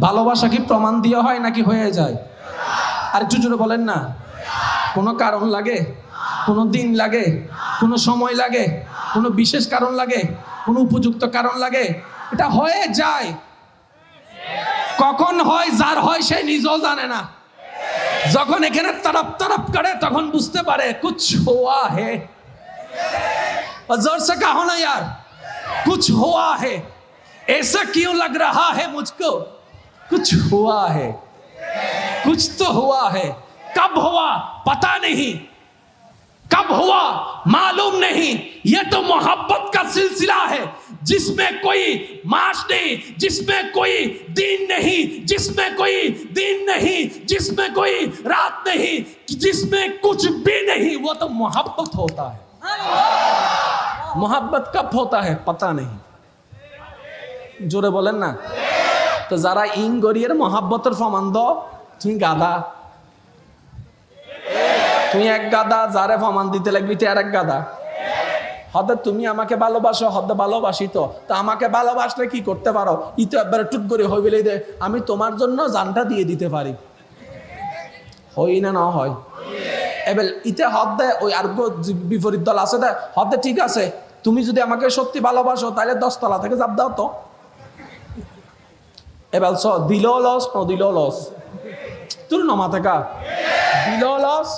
ভালোবাসা কি প্রমাণ দিয়ে হয় নাকি হয়ে যায়? আর একটু জোরে বলেন না। কোনো কারণ লাগে? কোনো দিন লাগে? কোনো সময় লাগে? কোনো বিশেষ কারণ লাগে? কোনো উপযুক্ত কারণ লাগে? এটা হয়ে যায়। কখন হয়, যার হয়, সে নিজেও জানে না। যখন এখানে তারপ তারপ করে, তখন বুঝতে পারে, কুছ হওয়া হে? জোর সে কাহো না ইয়ার। কুছ হওয়া হে? ऐसा क्यों लग रहा है मुझको? कुछ हुआ है। कुछ तो हुआ है। कब हुआ? पता नहीं। कब हुआ? मालूम नहीं। यह तो मोहब्बत का सिलसिला है जिसमें कोई मास नहीं जिसमें कोई दिन नहीं जिसमें कोई दिन नहीं जिसमें कोई रात नहीं जिसमें कुछ भी नहीं। वो तो मोहब्बत होता है। मोहब्बत कब होता है? पता नहीं। জোরে বলেন না? তো যারা ইং গড়িয়ের মহাব্বতের প্রমাণ দাও তুমি গাদা তুমি এক গাদা যারে প্রমাণ দিতে লাগবি তুই আর এক গাদা হদে তুমি আমাকে ভালোবাসো, হদে ভালোবাসি তো। তা আমাকে ভালোবাসলে কি করতে পারো? ই তো একবারে টুট করে হই বলে দে। আমি তোমার জন্য জানটা দিয়ে দিতে পারি। হই না না হয়। এবার ইতে হদ দে ওই আর বিপরীত দল আছে দে। হদে ঠিক আছে, তুমি যদি আমাকে সত্যি ভালোবাসো তাহলে দশতলা থেকে চাপ দাও তো। এবার স দিলেও লস ন দিলেও লস তোর নমা থাকা দিলেও লস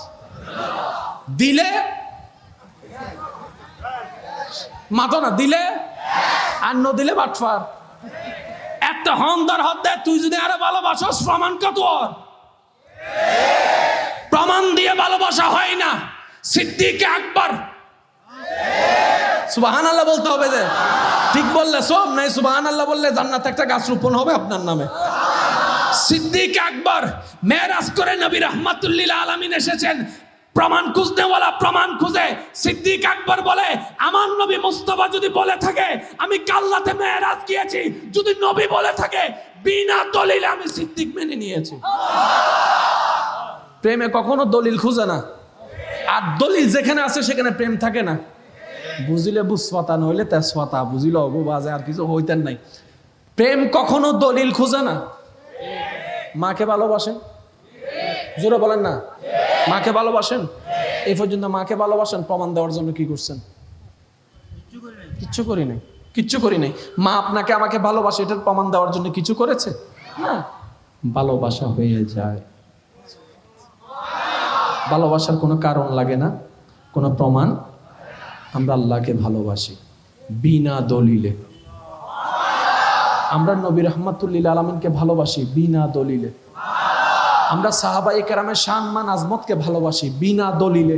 দিলে? মাতো না, দিলে? আর ন দিলে বাটফার। একটা হন্দার হদ দে, তুই যদি আরও ভালোবাসস, প্রমাণ কত? প্রমাণ দিয়ে ভালোবাসা হয় না। সিদ্দিক আকবর সুবাহান আল্লাহ বলতে হবে যে, ঠিক বললে সব, নাই সুবাহান আল্লাহ বললে জান্নাত একটা গাছ রোপণ হবে আপনার নামে। সিদ্দিক আকবর মেরাজ করে নবী রহমাতুল্লিল আলমিন এসেছেন। প্রমাণ খুঁজনেওয়ালা প্রমাণ খুঁজে সিদ্দিক আকবর বলে, আমার নবী মুস্তফা যদি বলে থাকে, আমি কাল্লাতে মেরাজ গিয়েছি। যদি নবী বলে থাকে, বিনা দলিলে আমি সিদ্দিক মেনে নিয়েছি। প্রেমে কখনো দলিল খুঁজে না। আর দলিল যেখানে আছে, সেখানে প্রেম থাকে না। বুঝিলে বুঝপাতা নইলে তেজপাতা বুঝিল অগো বাজে, আর কিছু হইতেন নাই। প্রেম কখনো দলিল খুঁজে না? মাকে ভালোবাসেন? জোরে বলেন না। মাকে ভালোবাসেন? এই পর্যন্ত মাকে ভালোবাসেন, প্রমাণ দেওয়ার জন্য কি করছেন? কিচ্ছু করি নাই। কিচ্ছু করি নাই। মা আপনাকে আমাকে ভালোবাসে, এটার প্রমাণ দেওয়ার জন্য কিছু করেছে? না। ভালোবাসা হয়ে যায়। ভালোবাসার কোনো কারণ লাগে না, কোনো প্রমাণ আমরা আল্লাহকে ভালোবাসি, বিনা দলিলে। আমরা নবী রহমাতুল্লিল আলমিনকে ভালোবাসি, বিনা দলিলে। আমরা সাহাবাই কেরামের শানমান আজমতকে ভালোবাসি, বিনা দলিলে।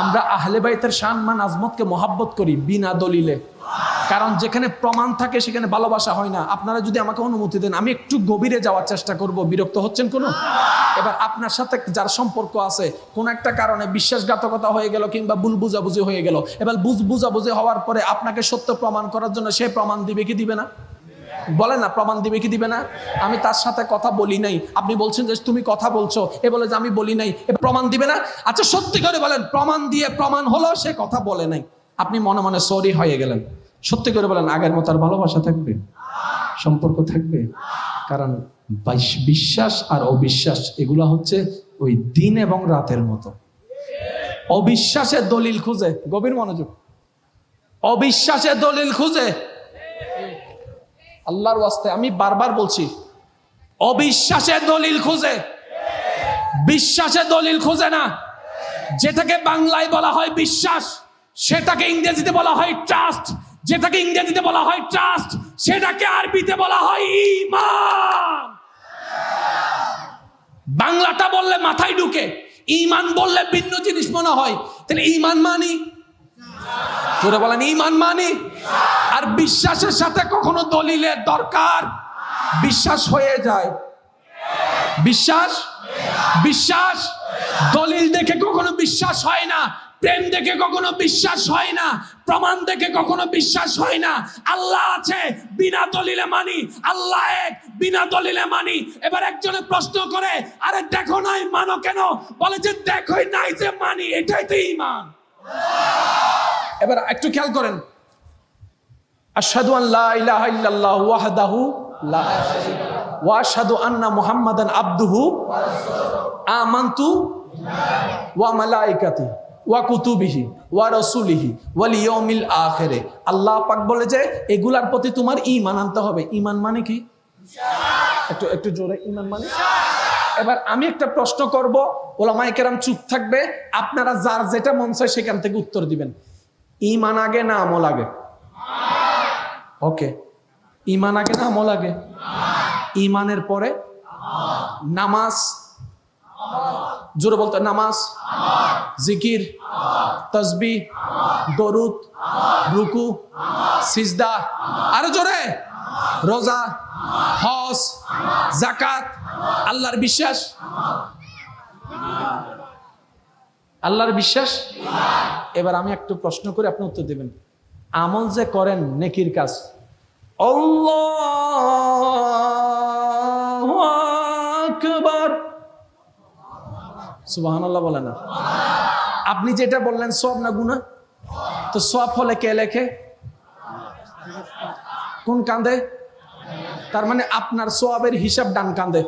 আমরা আহলে বাইতের শানমান আজমতকে মহাব্বত করি, বিনা দলিলে। কারণ যেখানে প্রমাণ থাকে, সেখানে ভালোবাসা হয় না। আপনারা যদি আমাকে অনুমতি দেন, আমি একটু গভীরে যাওয়ার চেষ্টা করব। বিরক্ত হচ্ছেন কোনো? এবার আপনার সাথে যার সম্পর্ক আছে, কোন একটা কারণে বিশ্বাসঘাতকতা হয়ে গেল কিংবা ভুল বুঝাবুঝি হয়ে গেল, এবার বুঝ বুঝাবুঝি হওয়ার পরে আপনাকে সত্য প্রমাণ করার জন্য সে প্রমাণ দিবে কি দিবে না? বলে না, প্রমাণ দিবে কি দিবে না? আমি তার সাথে কথা বলি নাই। আপনি বলছেন যে তুমি কথা বলছো, এ বলে যে আমি বলি নাই, এ প্রমাণ দিবে না? আচ্ছা সত্যি করে বলেন, প্রমাণ দিয়ে প্রমাণ হলো, সে কথা বলে নাই। আপনি মনে মনে সরি হয়ে গেলেন। সত্যি করে বলেন, আগের মতো আর ভালোবাসা থাকবে? সম্পর্ক থাকবে? কারণ বিশ্বাস আর অবিশ্বাস, এগুলো হচ্ছে ওই দিন এবং রাতের মতো। অবিশ্বাসের দলিল খুঁজে, গভীর মনোযোগ। অবিশ্বাসের দলিল খুঁজে। আল্লাহর ওয়াস্তে, আমি বারবার বলছি, অবিশ্বাসের দলিল খুঁজে। বিশ্বাসের দলিল খুঁজে না। যেটাকে বাংলায় বলা হয় বিশ্বাস, সেটাকে ইংরেজিতে বলা হয় ট্রাস্ট। যেটাকে ইংরেজিতে বলা হয় ট্রাস্ট, সেটাকে আরবিতে বলা হয় ঈমান বাংলাটা বললে মাথায় ঢুকে ইমান বললে ভিন্ন জিনিস মনে হয়। তাহলে ইমান মানি? তোরা বলেন ইমান মানি? আর বিশ্বাসের সাথে কখনো দলিলের দরকার? বিশ্বাস হয়ে যায়। বিশ্বাস? বিশ্বাস? দলিল দেখে কখনো বিশ্বাস হয় না। প্রেম দেখে কখনো বিশ্বাস হয় না, প্রমাণ দেখে কখনো বিশ্বাস হয় না। আল্লাহ আছে, বিনা দলিলে মানি। আল্লাহ এক, বিনা দলিলে মানি। এবার একজনে প্রশ্ন করে, আরে দেখো নাই, মানো কেন? বলে যে, দেখোই নাই যে মানি, এটাই তো ইমান এবার একটু খেয়াল করেন। আশহাদু আন লা ইলাহা ইল্লাল্লাহু ওয়াহদাহু লা ওয়াশহাদু আন্না মুহাম্মাদান আবদুহু আমানতু ওয়া মালাইকাতি। ওয়া কুতুবিহি, ওয়া রাসূলিহি, ওয়াল ইয়াউমিল আখিরে। আল্লাহ পাক বলে যে, এগুলার প্রতি তোমার ঈমান আনতে হবে। ঈমান মানে কি? একটু একটু জোরে, ঈমান মানে? এবার আমি একটা প্রশ্ন করব, ওলামায়ে কেরাম চুপ থাকবে, আপনারা যার যেটা মন চায় সেখান থেকে উত্তর দিবেন। ঈমান আগে না আমল আগে? ওকে। ঈমান আগে না আমল আগে? ঈমানের পরে? নামাজ? জোরে বলতে, নামাজ, জিকির তসবি দরুদ, রুকু, সিজদা, আরও জোরে, রোজা, হজ জাকাত আল্লাহর বিশ্বাস। আল্লাহর বিশ্বাস? এবার আমি একটু প্রশ্ন করে, আপনি উত্তর দেবেন। আমল যে করেন, নেকির কাজ। আল্লাহু! সুবহানাল্লাহ বলে না। আপনি যেটা বললেন সব না গুণা তো সব হলে কে লেখে? কোন কান্দে? তার মানে আপনার সোয়াবের হিসাব ডান কান্দে।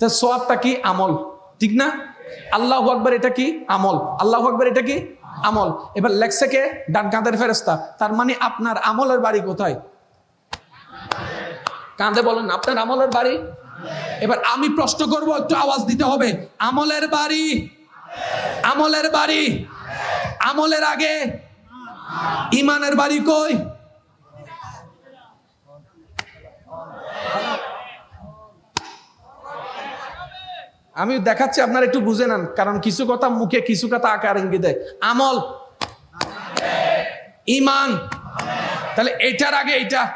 তো সোয়াবটা কি? আমল। ঠিক না? আল্লাহ আকবর এটা কি? আমল। আল্লাহ আকবর এটা কি? আমল। এবার লেখছে কে? ডান কাঁদের ফেরেস্তা তার মানে আপনার আমলের বাড়ি কোথায়? কাঁদে বলেন, আপনার আমলের বাড়ি? এবার আমি প্রশ্ন করব, একটু আওয়াজ দিতে হবে। আমলের বাড়ি? আমলের বাড়ি? আমলের আগে? ইমানের বাড়ি কই? আমি দেখাচ্ছি, আপনারা একটু বুঝে নেন, কারণ কিছু কথা মুখে, কিছু কথা আকার ইঙ্গিত। আমল। ইমান। তাহলে এটার আগে, এইটা।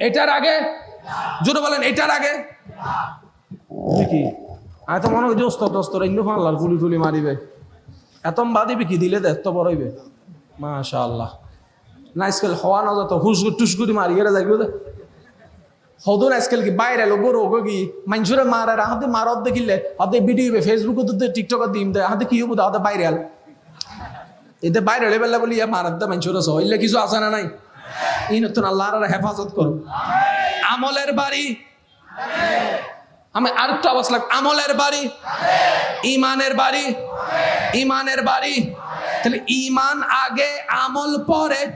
এটার আগে? জোরে বলেন, এটার আগে? কি আমি তো মনে হয় দোস্ত দোস্ত ইন্দু ফানলার গুলি টুলি মারিবে। এতম বাদিবি কি? দিলে দেখ তো বড়ইবে মাশা আল্লাহ না স্কেল হওয়া না যত হুস টুস করে মারি গেলে যাইব হদুন আজকাল কি? বাইরে বড় হোক কি? মানুষের মারার হাতে মারত দেখিলে হাতে ভিডিও ফেসবুক দিতে টিকটক দিম দে, হাতে কি হব? হাতে বাইরে এতে বাইরে এলে বেলা বলি মারাত দে মানুষের সহ কিছু আছে না নাই? আল্লাহর হেফাজত করো আমলের বাড়ি। আমি আরেকটু আওয়াজ লাগ আমলের বাড়ি। ইমানের বাড়ি। ইমানের বাড়ি। তাহলে ইমান আগে, আমল পরে।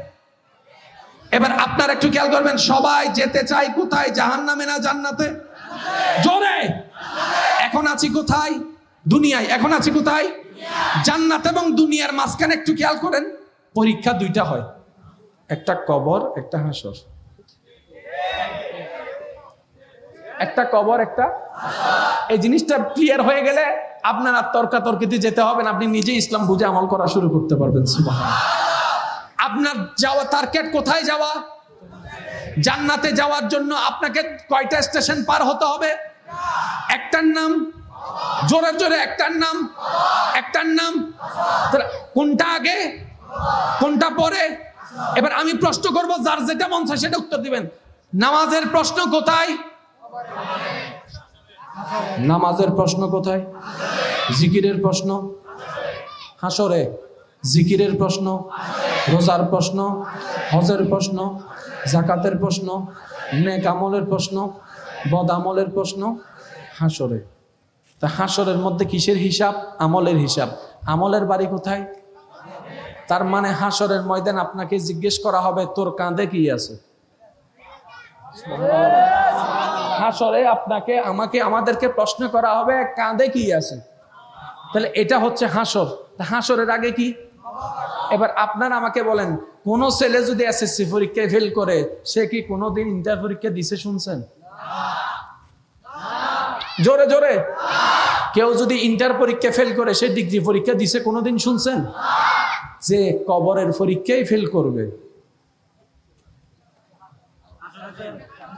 এবার আপনার একটু খেয়াল করবেন, সবাই যেতে চাই কোথায়? জাহান নামে না জান্নাতে? জোরে! এখন আছি কোথায়? দুনিয়ায়। এখন আছি কোথায়? জান্নাত এবং দুনিয়ার মাঝখানে একটু খেয়াল করেন, পরীক্ষা দুইটা হয়। একটা কবর, একটা হাসর। একটা কবর, একটা এই জিনিসটা ক্লিয়ার হয়ে গেলে আপনার আর তর্কাতর্কিতে যেতে হবে না। আপনি নিজে ইসলাম বুঝে আমল করা শুরু করতে পারবেন আপনার যাওয়া, টার্গেট কোথায় যাওয়া? জান্নাতে যাওয়ার জন্য আপনাকে কয়টা স্টেশন পার হতে হবে? একটার নাম? জোরে জোরে, একটার নাম? একটার নাম? কোনটা আগে? কোনটা পরে? এবার আমি প্রশ্ন করব, যার যেটা মন চায় সেটা উত্তর দিবেন। নামাজের প্রশ্ন কোথায়? নামাজের প্রশ্ন কোথায়? জিকিরের প্রশ্ন? হাসরে। জিকিরের প্রশ্ন? রোজার প্রশ্ন? হজের প্রশ্ন? জাকাতের প্রশ্ন? নেক আমলের প্রশ্ন? বদ আমলের প্রশ্ন? হাসরে। তা হাসরের মধ্যে কিসের হিসাব? আমলের হিসাব। আমলের বাড়ি কোথায়? তার মানে হাসরের ময়দান আপনাকে জিজ্ঞেস করা হবে, তোর কাঁধে কি আছে? হাসরে আপনাকে, আমাকে, আমাদেরকে প্রশ্ন করা হবে, কাঁধে কি আছে? তাহলে এটা হচ্ছে হাসর হাসরের আগে কি? এবার আপনার আমাকে বলেন, কোন ছেলে যদি এসএসসি পরীক্ষায় ফেল করে, সে কি কোনোদিন ইন্টার পরীক্ষা দিছে শুনছেন? জোরে জোরে। কেউ যদি ইন্টার পরীক্ষা ফেল করে, সে ডিগ্রি পরীক্ষা দিছে কোনোদিন শুনছেন? যে কবরের পরীক্ষাই ফেল করবে।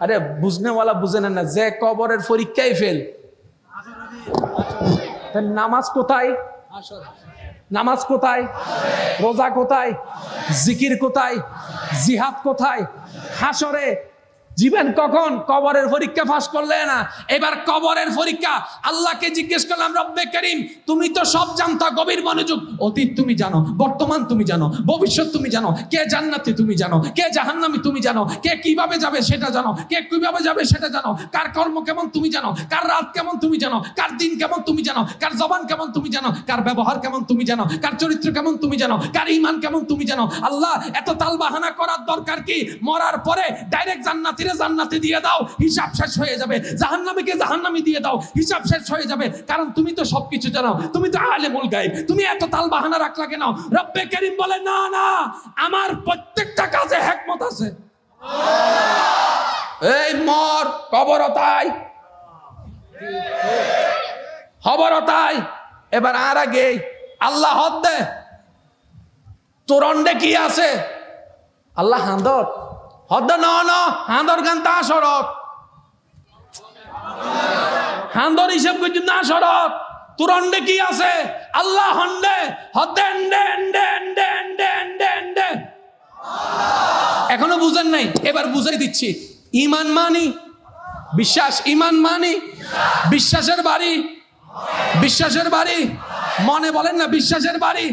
আরে বুঝনেওয়ালা বুঝে না, যে কবরের পরীক্ষাই ফেল। নামাজ কোথায়? নামাজ কোথায়? রোজা কোথায়? জিকির কোথায়? জিহাদ কোথায়? হাসরে জীবেন কখন কবরের পরীক্ষা ফাঁস করলে না এবার কবরের পরীক্ষা আল্লাহকে জিজ্ঞেস করলাম রব্বে করিম তুমি তো সব জানতা গভীর মনোযোগ অতীত তুমি জানো বর্তমান তুমি জানো ভবিষ্যৎ তুমি জানো কে জান্নাতি তুমি জানো কে জাহান্নামি তুমি জানো কে কীভাবে যাবে সেটা জানো কে কীভাবে যাবে সেটা জানো কার কর্ম কেমন তুমি জানো কার রাত কেমন তুমি জানো কার দিন কেমন তুমি জানো কার জবান কেমন তুমি জানো কার ব্যবহার কেমন তুমি জানো কার চরিত্র কেমন তুমি জানো কার ইমান কেমন তুমি জানো আল্লাহ এত তাল বাহানা করার দরকার কি মরার পরে ডাইরেক্ট জান্নাতিরে জান্নাতি দিয়ে দাও, হিসাব শেষ হয়ে যাবে। জাহান্নামীকে জাহান্নামী দিয়ে দাও, হিসাব শেষ হয়ে যাবে। কারণ তুমি তো সবকিছু জানো, তুমি তো আলেমুল গায়েব। তুমি এত তাল বাহানা রাখলা কেন? রব্বে করিম বলে, না না, আমার প্রত্যেকটা কাজে হেকমত আছে। এই মর, কবর তাই। খবর তাই। এবার আর আগে, আল্লাহ হদ দে তোর অন্ডে কি আছে? আল্লাহ হাঁদর হদ ন ন। হাঁদর গান তা সরত হাঁদর হিসেব করছি না সরত তোর অন্ডে কি আছে? আল্লাহ হন্ডে হদে এন্ডে এন্ডে এন্ডে এন্ডে এন্ডে এন্ডে এখনও বুঝেন নাই? এবার বুঝাই দিচ্ছি। ইমান মানি? বিশ্বাস ইমান মানি? বিশ্বাসের বাড়ি? বিশ্বাসের বাড়ি? মনে বলেন না, বিশ্বাসের বাড়ি?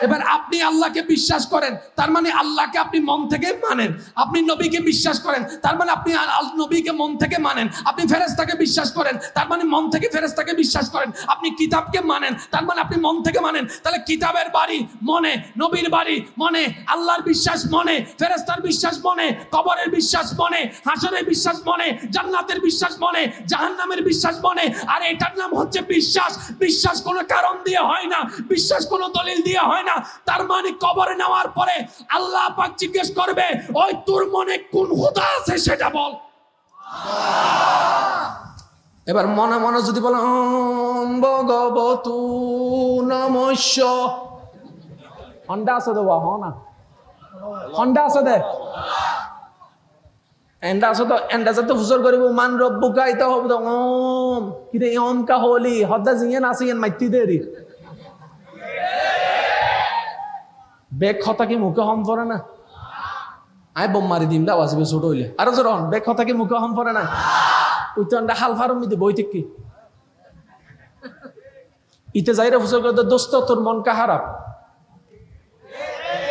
এবার আপনি আল্লাহকে বিশ্বাস করেন, তার মানে আল্লাহকে আপনি মন থেকে মানেন। আপনি নবীকে বিশ্বাস করেন, তার মানে আপনি নবীকে মন থেকে মানেন। আপনি ফেরেস্তাকে বিশ্বাস করেন, তার মানে মন থেকে ফেরেস্তাকে বিশ্বাস করেন। আপনি কিতাবকে মানেন, তার মানে আপনি মন থেকে মানেন। তাহলে কিতাবের বাড়ি মনে, নবীর বাড়ি মনে, আল্লাহর বিশ্বাস মনে ফেরেস্তার বিশ্বাস মনে, কবরের বিশ্বাস মনে, হাসরের বিশ্বাস মনে, জান্নাতের বিশ্বাস মনে, জাহান্নামের বিশ্বাস মনে। আর এটার নাম হচ্ছে বিশ্বাস। বিশ্বাস কোনো কারণ দিয়ে হয় না। বিশ্বাস কোনো দলিল দিয়ে হয় না তার মানে কবরে নেওয়ার পরে আল্লাহ পাক জিজ্ঞেস করবে ওই তোর মনে কোন হুদা আছে সেটা বল। এবার মনে মনে যদি বলো "ওম ভগবতু নমস্য হন্ডা আছে দেওয়া হ না হন্ডা আছে দে। এন্ডা আছে তো এন্ডা যাতে হুজুর করিব মান রব্বু গাইতে হবে তো ওম কিরে ওম কা হলি হদ্দা জিয়েন আছে ইয়েন মাইতি দেরি? বেগ কথা কি মুখে হম পড়ে না? আই বোম মারি দিম দাও আসবে ছোট হইলে আরও জোর হন বেগ কথা কি মুখে হম পড়ে না? তো হাল ফারম দিতে বই থেকে। কি ইতে যাইরে করে দোস্ত তোর মন কা হারাপ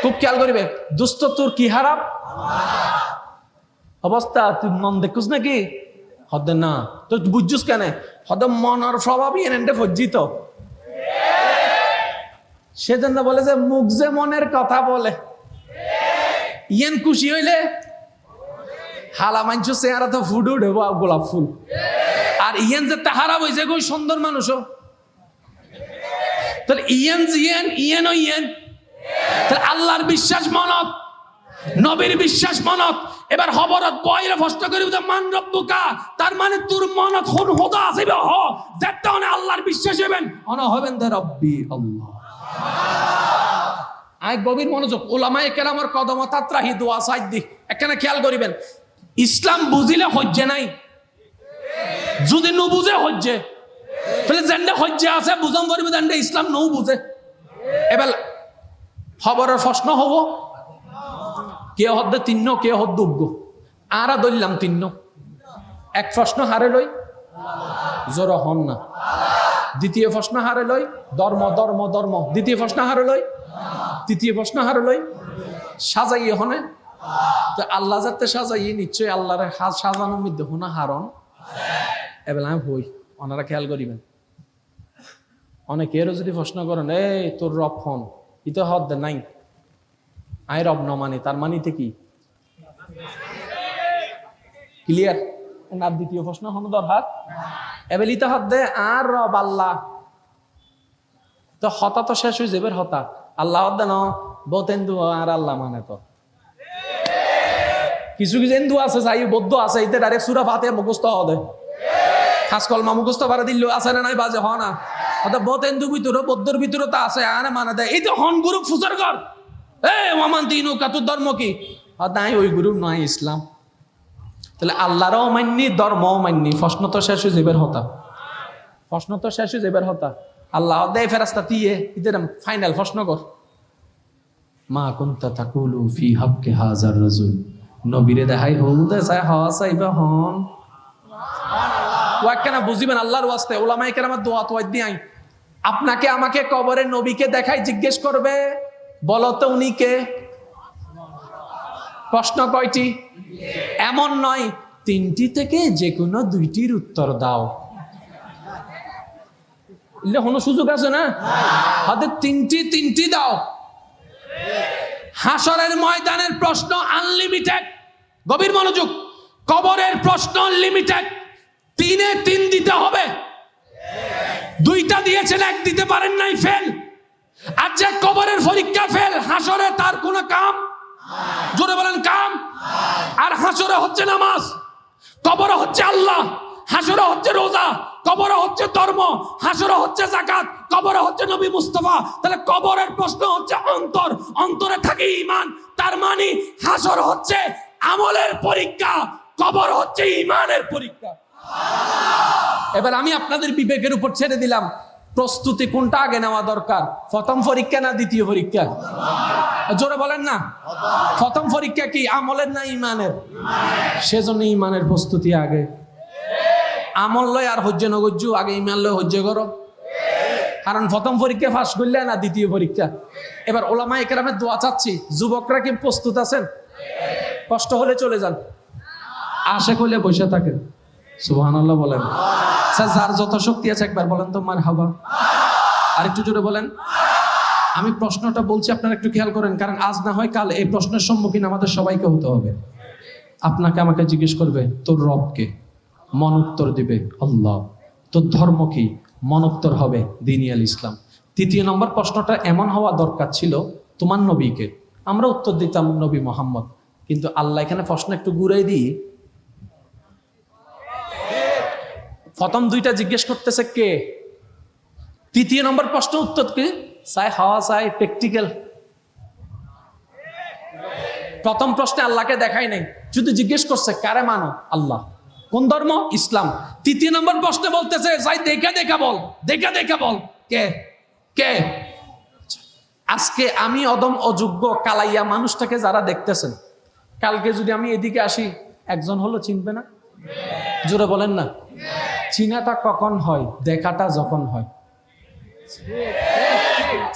খুব খেয়াল করিবে দোস্ত তোর কি হারাপ অবস্থা তুই মন দেখুস নাকি? হদে না তো বুঝছিস কেন? হদে মন আর স্বভাবই এনেন্টে ফজ্জিত। সেজন্য বলে যে, মুখ যে মনের কথা বলে, ইয়েন খুশি হইলে, হালা মাঞ্চু চেহারা তো ফুড উঠে গোলাপ ফুল। আর ইয়েন যে তাহারা বইছে গই সুন্দর মানুষও। তাহলে ইয়েন জিয়েন ইয়েন ও ইয়েন। তাহলে আল্লাহর বিশ্বাস মনত নবীর বিশ্বাস মনত এবার হবরত বইরে ফষ্ট করি মান রব্বুকা, তার মানে তোর মনত হন হোদা আছে, হ। অনে আল্লাহর বিশ্বাস হবেন অন হবেন দে রব্বি আল্লাহ। আয় গভীর মনোযোগ। ওলামায়ে কেরামর কদম তাত্রাহি দোয়া সাইদ দি। এখানে খেয়াল করিবেন, ইসলাম বুঝিলে হজ্জে নাই। যদি নু বুঝে হজ্জে, তাহলে জেন্ডে হজ্জে আছে বুঝাম করিবে জেন্ডে ইসলাম নৌ বুঝে। এবার খবরের প্রশ্ন হব, কে হদ্দে তিন্ন, কে হদ্দ উগ্গ আরা দলিলাম তিন্ন। এক প্রশ্ন হারে লই, জোর হন না। দ্বিতীয় প্রশ্ন হারে লই। ধর্ম ধর্ম ধর্ম। দ্বিতীয় প্রশ্ন হারে লই। তৃতীয় প্রশ্ন হারে লই। সাজাই হনে। তো আল্লাহ যাতে সাজাই নিশ্চয় আল্লাহর সাজানোর মধ্যে হোনা হারণ এবেলা আমি হই। ওনারা খেয়াল করিবেন। অনেকেরও যদি প্রশ্ন করেন, এই, তোর রব হন ইতো হদ নাই। আই রব ন মানে তার মানিতে কি? ক্লিয়ার ওনার দ্বিতীয় প্রশ্ন হন দরকার এবার ইতে হদ দে, আর রব আল্লাহ। তো হতা তো শেষ হয়ে যাবে হতা। আল্লাহ হদ দে ন বতেন্দু আর আল্লাহ মানে তো। কিছু কিছু হিন্দু আছে, যাই বৌদ্ধ আছে ইতে ডাইরেক্ট সুরা ফাতে মুখস্থ হদে। খাস কলমা মুখস্থ পারে দিল আছে না নাই, বাজে হ না। অত বতেন্দু ভিতরে, বৌদ্ধর ভিতরে তো আছে আনে মানে দেয় এই তো হন গুরু ফুসার কর এ ওমান তিন, কাতুর ধর্ম কি? আর নাই, ওই গুরু নয় ইসলাম। তাহলে আল্লাহরও মাননি ধর্মও মাননি প্রশ্ন তো শেষ হয়ে যাবার হতা। প্রশ্ন তো শেষ হয়ে যাবার হতা। আল্লাহ দেয় ফেরাস্তা দিয়ে ইদের ফাইনাল প্রশ্ন কর। মা কুন্তা তাকুলু ফি হাক্কে হাজার রাজুল। নবীরে দেখাই হউতে চাই হওয়া চাইবা হন একখানা বুঝিবেন আল্লাহর ওয়াস্তে ওলামাই কেরামার দোয়া তোয়াই দিয়াই আপনাকে আমাকে কবরে নবীকে দেখাই জিজ্ঞেস করবে বলতো উনি কে? প্রশ্ন কয়টি? এমন নয়, তিনটি থেকে যে কোনো দুইটির উত্তর দাও। কোনো সুযোগ আছে না? হাতে তিনটি তিনটি দাও। হাসরের ময়দানের প্রশ্ন আনলিমিটেড গভীর মনোযোগ। কবরের প্রশ্ন লিমিটেড তিনে তিন দিতে হবে। দুইটা দিয়েছেন, এক দিতে পারেন নাই ফেল আর যে কবরের পরীক্ষা ফেল হাসরে তার কোনো কাম জোরে বলেন, কাম। আর হাসরে হচ্ছে নামাজ, কবরে হচ্ছে আল্লাহ, হাসরে হচ্ছে রোজা, কবরে হচ্ছে ধর্ম, হাসরে হচ্ছে জাকাত কবরে হচ্ছে নবী মুস্তফা। তাহলে কবরের প্রশ্ন হচ্ছে অন্তর, অন্তরে থাকে ইমান তার মানে হাসর হচ্ছে আমলের পরীক্ষা, কবর হচ্ছে ইমানের পরীক্ষা। এবার আমি আপনাদের বিবেকের উপর ছেড়ে দিলাম, প্রস্তুতি কোনটা আগে নেওয়া দরকার? প্রথম পরীক্ষা না দ্বিতীয় পরীক্ষা? জোরে বলেন না। প্রথম পরীক্ষা কি? আমলের না ইমানের? সেজন্য ইমানের প্রস্তুতি আগে। আমল লয় আর হজ্জে নগজ্জু আগে ইমান লয়, হজ্জে করো কারণ প্রথম পরীক্ষা ফাঁস করলে না দ্বিতীয় পরীক্ষা। এবার ওলামা একরামের দোয়া চাচ্ছি, যুবকরা কি প্রস্তুত আছেন? কষ্ট হলে চলে যান। আশা করলে বসে থাকেন। সুবহান আল্লাহ বলেন। স্যার, যার যত শক্তি আছে একবার বলেন তো মার হাবা আরেকটু জোরে বলেন। আমি প্রশ্নটা বলছি, আপনারা একটু খেয়াল করেন, কারণ আজ না হয় কাল এই প্রশ্নের সম্মুখীন আমাদের সবাইকে হতে হবে। আপনাকে আমাকে জিজ্ঞেস করবে, তোর রবকে মন উত্তর দিবে, আল্লাহ। তোর ধর্ম কি? মন উত্তর হবে দিনিয়াল ইসলাম। তৃতীয় নম্বর প্রশ্নটা, এমন হওয়া দরকার ছিল তোমার নবীকে? আমরা উত্তর দিতাম, নবী মোহাম্মদ। কিন্তু আল্লাহ এখানে প্রশ্ন একটু ঘুরাই দিই। প্রথম দুইটা জিজ্ঞেস করতেছে কে? তৃতীয় নম্বর প্রশ্ন উত্তর কি? চাই হওয়া, চাই প্র্যাকটিক্যাল প্রথম প্রশ্নে আল্লাহকে দেখাই নাই। শুধু জিজ্ঞেস করছে, কারে মানো? আল্লাহ। কোন ধর্ম? ইসলাম। তৃতীয় নম্বর প্রশ্নে বলতেছে, যাই দেখা দেখা বল, দেখা দেখা বল। কে? কে? আজকে আমি অদম অযোগ্য কালাইয়া মানুষটাকে যারা দেখতেছেন, কালকে যদি আমি এদিকে আসি, একজন হলো চিনবে না? জোরে বলেন না। চিনাটা কখন হয়? দেখাটা যখন হয়।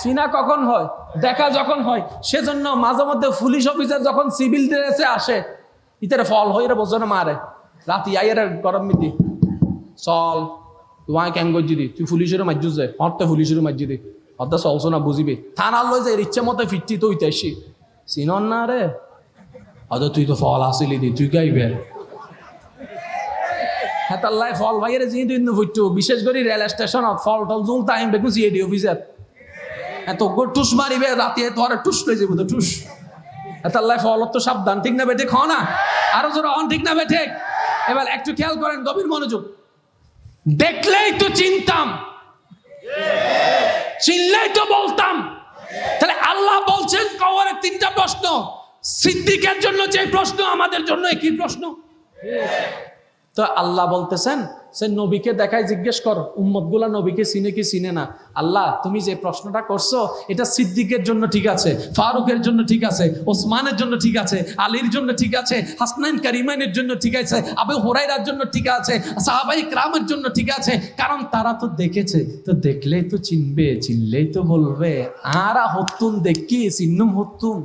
চিনা কখন হয়? দেখা যখন হয়, সেজন্য মাঝে মধ্যে পুলিশ অফিসার যখন সিভিল ড্রেসে আসে, ইতারে ফল হয়ে বোঝনে মারে। রাতি আইয়ারে গরম মিতি চল, তোমায় কেন করছি দি? তুই পুলিশের মাজ্জু যে হরতে পুলিশের মাজ্জি দি। হরতে চলছো না, বুঝিবি। থানার লই যে ইচ্ছে মতো ফিরতি তো ইতাইছি চিনন না রে? হয়তো তুই তো ফল আসিলি দি, তুই গাইবে হেতাল্লাই ফল ভাইয়ের জিনি তুই ফুটু বিশেষ করে রেল স্টেশনত ফল টল জুল টাইম বেকু সিএডি অফিসার। এত টুস মারিবে, রাতে তোর টুস লই যাব তো, টুস। হেতাল্লাই ফল তো সাবধান, ঠিক না বেঠে? খ না। আরও জোর অন ঠিক না বেঠে? এবার একটু খেয়াল করেন, গভীর মনোযোগ। দেখলেই তো চিনতাম। চিনলেই তো বলতাম। তাহলে আল্লাহ বলছেন কবরের তিনটা প্রশ্ন। সিদ্দিকের জন্য যে প্রশ্ন, আমাদের জন্য একই প্রশ্ন? তো আল্লাহ বলতেছেন, সে নবীকে দেখায় জিজ্ঞেস কর উম্মতগুলা নবীকে চিনে কি চিনে না? আল্লাহ, তুমি যে প্রশ্নটা করছ, এটা সিদ্দিকের জন্য ঠিক আছে, ফারুকের জন্য ঠিক আছে, ওসমানের জন্য ঠিক আছে, আলীর জন্য ঠিক আছে, হাসনাইন কারিমাইনের জন্য ঠিক আছে, আবু হোরাইরার জন্য ঠিক আছে সাহাবাই ক্রামের জন্য ঠিক আছে, কারণ তারা তো দেখেছে, তো দেখলেই তো চিনবে, চিনলেই তো বলবে, আরা হতুন দেখি চিন্নুম হতুন।